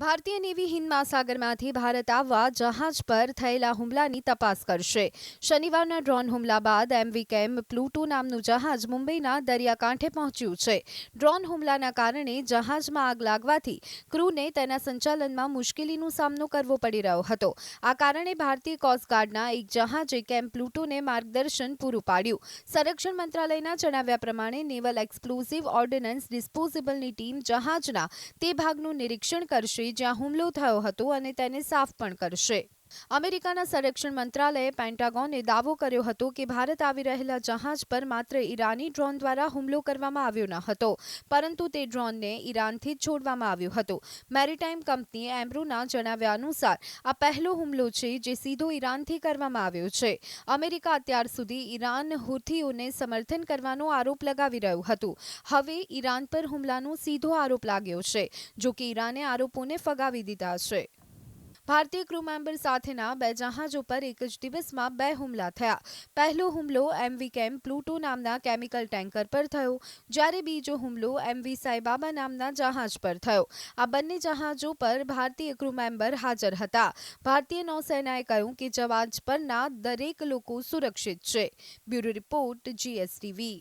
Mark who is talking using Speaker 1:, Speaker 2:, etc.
Speaker 1: ભારતીય નેવી હિંદ મહાસાગરમાંથી ભારત આવવા જહાજ પર થયેલા હુમલાની તપાસ કરશે. શનિવારના ડ્રોન હુમલા બાદ એમવી કેમ પ્લુટો નામનું જહાજ મુંબઈના દરિયાકાંઠે પહોંચ્યું છે. ડ્રોન હુમલાના કારણે જહાજમાં આગ લાગવાથી ક્રૂને તેના સંચાલનમાં મુશ્કેલીનો સામનો કરવો પડી રહ્યો હતો. આ કારણે ભારતીય કોસ્ટગાર્ડના એક જહાજે કેમ પ્લુટોને માર્ગદર્શન પૂરું પાડ્યું. સંરક્ષણ મંત્રાલયના જણાવ્યા પ્રમાણે નેવલ એક્સપ્લોઝિવ ઓર્ડિનન્સ ડિસ્પોઝેબલની ટીમ જહાજના તે ભાગનું નિરીક્ષણ કરશે જ્યાં હુમલો થયો હતો અને તેને સાફ પણ કરશે. અમેરિકાના સંરક્ષણ મંત્રાલયે પેન્ટાગોને દાવો કર્યો હતો કે ભારત આવી રહેલા જહાજ પર માત્ર ઈરાની ડ્રોન દ્વારા હુમલો કરવામાં આવ્યો ન હતો, પરંતુ તે ડ્રોનને ઈરાનથી જ છોડવામાં આવ્યું હતું. મેરીટાઈમ કંપની એમ્બ્રુના જણાવ્યા અનુસાર, આ પહેલો હુમલો છે જે સીધો ઈરાનથી કરવામાં આવ્યો છે. અમેરિકા અત્યાર સુધી ઈરાન હુથીઓને સમર્થન કરવાનો આરોપ લગાવી રહ્યું હતું. હવે ઈરાન પર હુમલાનો સીધો આરોપ લાગ્યો છે જો કે ઈરાને આરોપોને ફગાવી દીધા છે. ભારતીય ક્રૂ મેમ્બર સાથેના બે જહાજો પર એક જ દિવસમાં બે હુમલા થયા. પહેલો હુમલો એમવી કેમ પ્લુટો નામના કેમિકલ ટેન્કર પર થયો, જ્યારે બીજો હુમલો એમવી સાઈબાબા નામના જહાજ પર થયો. આ બંને જહાજો પર ભારતીય ક્રૂ મેમ્બર હાજર હતા. ભારતીય નૌસેનાએ કહ્યું કે જહાજ પરના દરેક લોકો સુરક્ષિત છે. Bureau report GSTV.